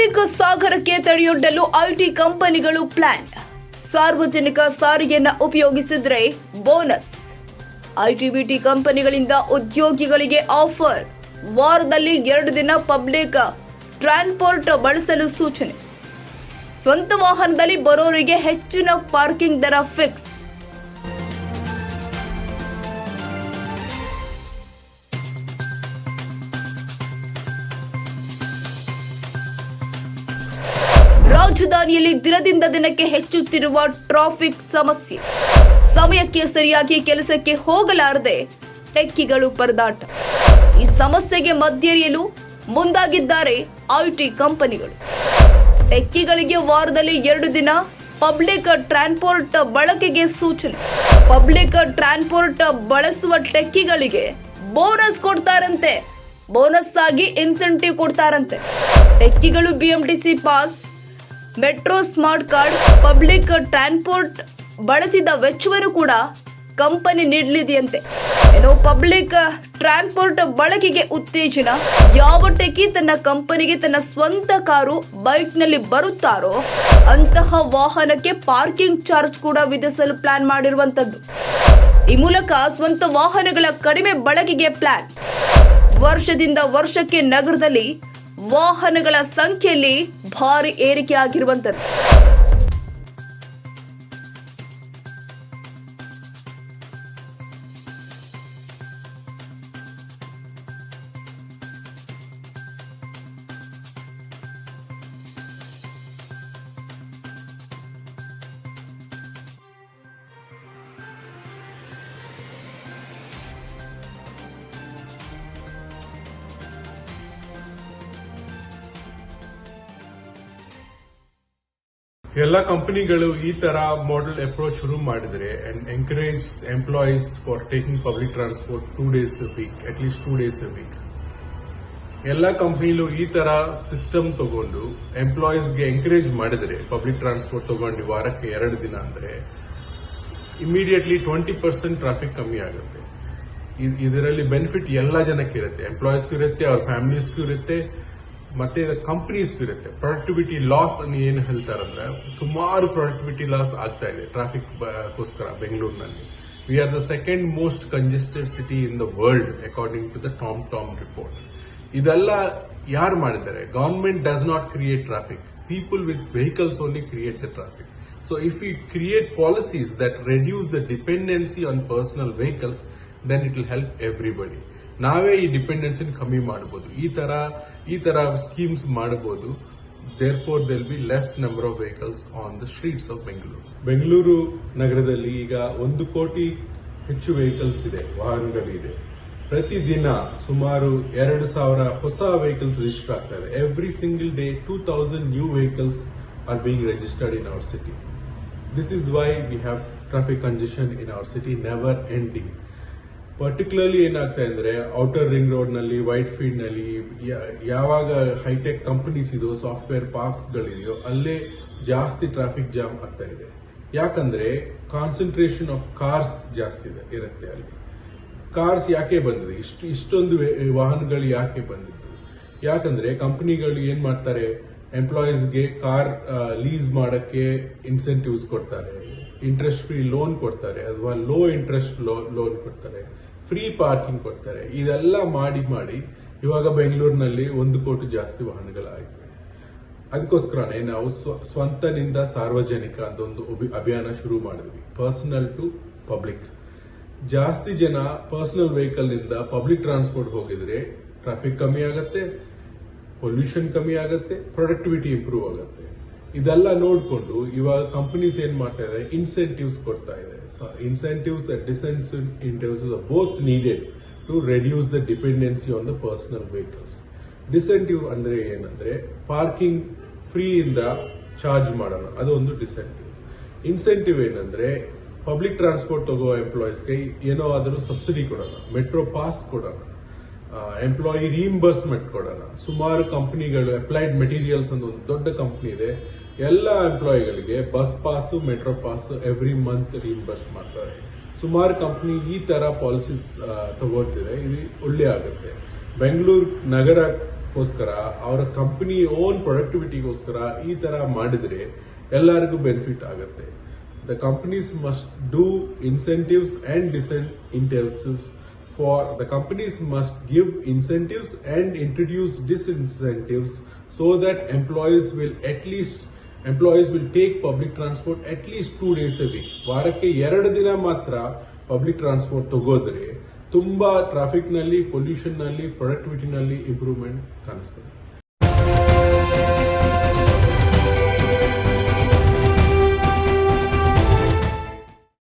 Traffic ಸಾಗರಕ್ಕೆ ತಡೆಯೊಡ್ಡಲು IT ಕಂಪನಿಗಳು plan. ಸಾರ್ವಜನಿಕ ಸಾರಿಗೆಯನ್ನ ಉಪಯೋಗಿಸಿದ್ರೆ ಬೋನಸ್. ಐಟಿಬಿಟಿ ಕಂಪನಿಗಳಿಂದ ಉದ್ಯೋಗಿಗಳಿಗೆ ಆಫರ್. ವಾರದಲ್ಲಿ ಎರಡು ದಿನ ಪಬ್ಲಿಕ್ ಟ್ರಾನ್ಸ್ಪೋರ್ಟ್ ಬಳಸಲು ಸೂಚನೆ. ಸ್ವಂತ ವಾಹನದಲ್ಲಿ ಬರೋರಿಗೆ ಹೆಚ್ಚಿನ ಪಾರ್ಕಿಂಗ್ ದರ ಫಿಕ್ಸ್. ರಾಜಧಾನಿಯಲ್ಲಿ ದಿನದಿಂದ ದಿನಕ್ಕೆ ಹೆಚ್ಚುತ್ತಿರುವ ಟ್ರಾಫಿಕ್ ಸಮಸ್ಯೆ. ಸಮಯಕ್ಕೆ ಸರಿಯಾಗಿ ಕೆಲಸಕ್ಕೆ ಹೋಗಲಾರದೆ ಟೆಕ್ಕಿಗಳು ಪರದಾಟ. ಈ ಸಮಸ್ಯೆಗೆ ಮಧ್ಯರಿಯಲು ಮುಂದಾಗಿದ್ದಾರೆ ಐಟಿ ಕಂಪನಿಗಳು. ಟೆಕ್ಕಿಗಳಿಗೆ ವಾರದಲ್ಲಿ ಎರಡು ದಿನ ಪಬ್ಲಿಕ್ ಟ್ರಾನ್ಸ್ಪೋರ್ಟ್ ಬಳಕೆಗೆ ಸೂಚನೆ. ಪಬ್ಲಿಕ್ ಟ್ರಾನ್ಸ್ಪೋರ್ಟ್ ಬಳಸುವ ಟೆಕ್ಕಿಗಳಿಗೆ ಬೋನಸ್ ಕೊಡ್ತಾರಂತೆ. ಬೋನಸ್ ಆಗಿ ಇನ್ಸೆಂಟಿವ್ ಕೊಡ್ತಾರಂತೆ. ಟೆಕ್ಕಿಗಳು BMTC pass metro smart card, public transport ಬಳಸಿದ ವೆಚ್ಚವನ್ನು ಕೂಡ ಕಂಪನಿ ನೀಡಲಿದೆಯಂತೆ. ಏನೋ ಪಬ್ಲಿಕ್ ಟ್ರಾನ್ಸ್ಪೋರ್ಟ್ ಬಳಕೆಗೆ ಉತ್ತೇಜನ. ಯಾವ ಟೆಕಿ ತನ್ನ ಕಂಪನಿಗೆ ತನ್ನ ಸ್ವಂತ ಕಾರು ಬೈಕ್ನಲ್ಲಿ ಬರುತ್ತಾರೋ, ಅಂತಹ ವಾಹನಕ್ಕೆ ಪಾರ್ಕಿಂಗ್ ಚಾರ್ಜ್ ಕೂಡ ವಿಧಿಸಲು ಪ್ಲಾನ್ ಮಾಡಿರುವಂತದ್ದು ಈ ಮೂಲಕ ಸ್ವಂತ ವಾಹನಗಳ ಕಡಿಮೆ ಬಳಕೆಗೆ ಪ್ಲಾನ್. ವರ್ಷದಿಂದ ವರ್ಷಕ್ಕೆ ನಗರದಲ್ಲಿ ವಾಹನಗಳ ಸಂಖ್ಯೆಯಲ್ಲಿ ಭಾರಿ ಏರಿಕೆ ಎಲ್ಲ ಕಂಪನಿಗಳು ಈ ತರ ಮಾಡೆಲ್ ಅಪ್ರೋಚ್ ಶುರು ಮಾಡಿದ್ರೆ and encourage employees for taking public transport two days week at least two days week ಎಲ್ಲ ಕಂಪನಿಲು ಈ ತರ ಸಿಸ್ಟಮ್ ತಗೊಂಡು ಎಂಪ್ಲಾಯೀಸ್ಗೆ ಎನ್ಕರೇಜ್ ಮಾಡಿದ್ರೆ ಪಬ್ಲಿಕ್ ಟ್ರಾನ್ಸ್ಪೋರ್ಟ್ ತಗೊಂಡು ವಾರಕ್ಕೆ ಎರಡು ದಿನ ಅಂದ್ರೆ ಇಮಿಡಿಯೇಟ್ಲಿ ಟ್ವೆಂಟಿ ಪರ್ಸೆಂಟ್ ಟ್ರಾಫಿಕ್ ಕಮ್ಮಿ ಆಗುತ್ತೆ. ಇದ್- ಇದರಲ್ಲಿ ಬೆನಿಫಿಟ್ ಎಲ್ಲ ಜನಕ್ಕೆ ಇರುತ್ತೆ. ಎಂಪ್ಲಾಯೀಸ್ಗೂ ಇರುತ್ತೆ, ಅವ್ರ ಫ್ಯಾಮಿಲೀಸ್ಗೂ ಇರುತ್ತೆ. ಮತ್ತೆ ಕಂಪ್ನೀಸ್ ಇರುತ್ತೆ ಪ್ರೊಡಕ್ಟಿವಿಟಿ ಲಾಸ್ ಅನ್ನು ಏನು ಹೇಳ್ತಾರಂದ್ರೆ ಸುಮಾರು ಪ್ರೊಡಕ್ಟಿವಿಟಿ ಲಾಸ್ ಆಗ್ತಾ ಇದೆ ಟ್ರಾಫಿಕ್ ಗೋಸ್ಕರ ಬೆಂಗಳೂರಿನಲ್ಲಿ. We are the second most congested city in the world according to the TomTom report ಇದೆಲ್ಲ ಯಾರು ಮಾಡಿದ್ದಾರೆ? Government does not create traffic people with vehicles only create the traffic so if you create policies that reduce the dependency on personal vehicles then it will help everybody ನಾವೇ ಈ ಡಿಪೆಂಡೆನ್ಸಿನ ಕಮ್ಮಿ ಮಾಡಬಹುದು ಈ ತರ ಈ ತರ ಸ್ಕೀಮ್ಸ್ ಮಾಡಬಹುದು therefore they'll be less number of vehicles on the streets of Bengaluru Bengaluru ನಗರದಲ್ಲಿ ಈಗ ಒಂದು ಕೋಟಿ ಹೆಚ್ಚು ವೆಹಿಕಲ್ಸ್ ಇದೆ, ವಾಹನಗಳಿದೆ. ಪ್ರತಿದಿನ ಸುಮಾರು ಎರಡು ಸಾವಿರ ಹೊಸ ವೆಹಿಕಲ್ಸ್ ರಿಜಿಸ್ಟರ್ ಆಗ್ತಾ ಇದೆ. Every single day two thousand new vehicles are being registered in our city this is why we have traffic congestion in our city never ending particularly ಏನಾಗ್ತಾ ಇದ್ರೆ ಔಟರ್ ರಿಂಗ್ ರೋಡ್ನಲ್ಲಿ ವೈಟ್ ಫೀಲ್ಡ್ನಲ್ಲಿ ಯಾವಾಗ ಹೈಟೆಕ್ ಕಂಪನೀಸ್ ಇದೋ software parks ಗಳಿದೆಯೋ, ಅಲ್ಲೇ ಜಾಸ್ತಿ ಟ್ರಾಫಿಕ್ ಜಾಮ್ ಆಗ್ತಾ ಇದೆ. ಯಾಕಂದ್ರೆ ಕಾನ್ಸಂಟ್ರೇಷನ್ ಆಫ್ ಕಾರ್ಸ್ ಜಾಸ್ತಿ ಇದೆ, ಇರುತ್ತೆ ಅಲ್ಲಿ. ಕಾರ್ಸ್ ಯಾಕೆ ಬಂದಿದೆ? ಇಷ್ಟು, ಇಷ್ಟೊಂದು ವಾಹನಗಳು ಯಾಕೆ ಬಂದಿತ್ತು ಯಾಕಂದ್ರೆ ಕಂಪನಿಗಳು ಏನ್ ಮಾಡ್ತಾರೆ? ಎಂಪ್ಲಾಯೀಸ್ಗೆ ಕಾರ್ ಲೀಸ್ ಮಾಡಕ್ಕೆ ಇನ್ಸೆಂಟಿವ್ಸ್ ಕೊಡ್ತಾರೆ. ಇಂಟ್ರೆಸ್ಟ್ ಫ್ರೀ ಲೋನ್ ಕೊಡ್ತಾರೆ ಅಥವಾ ಲೋ ಇಂಟ್ರೆಸ್ಟ್ ಲೋನ್ ಕೊಡ್ತಾರೆ. ಫ್ರೀ ಪಾರ್ಕಿಂಗ್ ಕೊಡ್ತಾರೆ. ಇದೆಲ್ಲ ಮಾಡಿ ಮಾಡಿ ಇವಾಗ ಬೆಂಗಳೂರಿನಲ್ಲಿ ಒಂದು ಕೋಟಿ ಜಾಸ್ತಿ ವಾಹನಗಳಾಗಿವೆ ಅದಕ್ಕೋಸ್ಕರನೇ ನಾವು ಸ್ವ- ಸ್ವಂತನಿಂದ ಸಾರ್ವಜನಿಕ ಅಭಿ- ಅಭಿಯಾನ ಶುರು ಮಾಡಿದ್ವಿ. ಪರ್ಸನಲ್ ಟು ಪಬ್ಲಿಕ್ ಜಾಸ್ತಿ ಜನ ಪರ್ಸನಲ್ ವೆಹಿಕಲ್ನಿಂದ ಪಬ್ಲಿಕ್ ಟ್ರಾನ್ಸ್ಪೋರ್ಟ್ ಹೋಗಿದ್ರೆ ಟ್ರಾಫಿಕ್ ಕಮ್ಮಿ ಆಗುತ್ತೆ ಪೊಲ್ಯೂಷನ್ ಕಮ್ಮಿ ಆಗುತ್ತೆ ಪ್ರೊಡಕ್ಟಿವಿಟಿ ಇಂಪ್ರೂವ್ ಆಗುತ್ತೆ. ಇದೆಲ್ಲ ನೋಡಿಕೊಂಡು ಇವಾಗ ಕಂಪನೀಸ್ ಏನು ಮಾಡ್ತಾ ಇದೆ ಇನ್ಸೆಂಟಿವ್ಸ್ ಕೊಡ್ತಾ ಇದೆ incentives disincentives both needed to reduce the dependency on the personal vehicles disincentive ಅಂದ್ರೆ ಏನಂದ್ರೆ ಪಾರ್ಕಿಂಗ್ ಫ್ರೀಯಿಂದ ಚಾರ್ಜ್ ಮಾಡೋಣ. ಅದು ಒಂದು ಡಿಸೆಂಟಿವ್ ಇನ್ಸೆಂಟಿವ್ ಏನಂದ್ರೆ ಪಬ್ಲಿಕ್ ಟ್ರಾನ್ಸ್ಪೋರ್ಟ್ ತಗೋ ಎಂಪ್ಲಾಯೀಸ್ಗೆ ಏನೋ ಆದರೂ ಸಬ್ಸಿಡಿ ಕೊಡೋಣ. ಮೆಟ್ರೋ ಪಾಸ್ ಕೊಡೋಣ. ಎಂಪ್ಲಾಯಿ ರೀಇಂಬರ್ಸ್ಮೆಂಟ್ ಕೊಡೋಣ. ಸುಮಾರು ಕಂಪ್ನಿಗಳು ಅಪ್ಲೈಡ್ ಮೆಟೀರಿಯಲ್ಸ್ ಅಂತ ಒಂದು ದೊಡ್ಡ ಕಂಪ್ನಿ ಇದೆ. ಎಲ್ಲ ಎಂಪ್ಲಾಯಿಗಳಿಗೆ bus pass metro pass every month reimburse ಮಾಡ್ತಾರೆ. ಸುಮಾರು ಕಂಪ್ನಿ ಈ ತರ ಪಾಲಿಸೀಸ್ ತಗೋತಿದೆ ಇದು ಒಳ್ಳೆ ಆಗುತ್ತೆ. ಬೆಂಗಳೂರು ನಗರಕ್ಕೋಸ್ಕರ, ಅವರ ಕಂಪ್ನಿ ಓನ್ ಪ್ರೊಡಕ್ಟಿವಿಟಿಗೋಸ್ಕರ ಈ ತರ ಮಾಡಿದ್ರೆ ಎಲ್ಲರಿಗೂ ಬೆನಿಫಿಟ್ ಆಗುತ್ತೆ. The companies must do incentives and disincentives for the companies must give incentives and introduce disincentives so that employees will at least employees will take public transport at least two days a week ವಾರಕ್ಕೆ ಎರಡು ದಿನ ಮಾತ್ರ public transport ತಗೋದ್ರೆ ತುಂಬಾ ಟ್ರಾಫಿಕ್ನಲ್ಲಿ ಪೊಲ್ಯೂಷನ್ನಲ್ಲಿ productivity ನಲ್ಲಿ improvement ಕಾಣಿಸ್ತದೆ.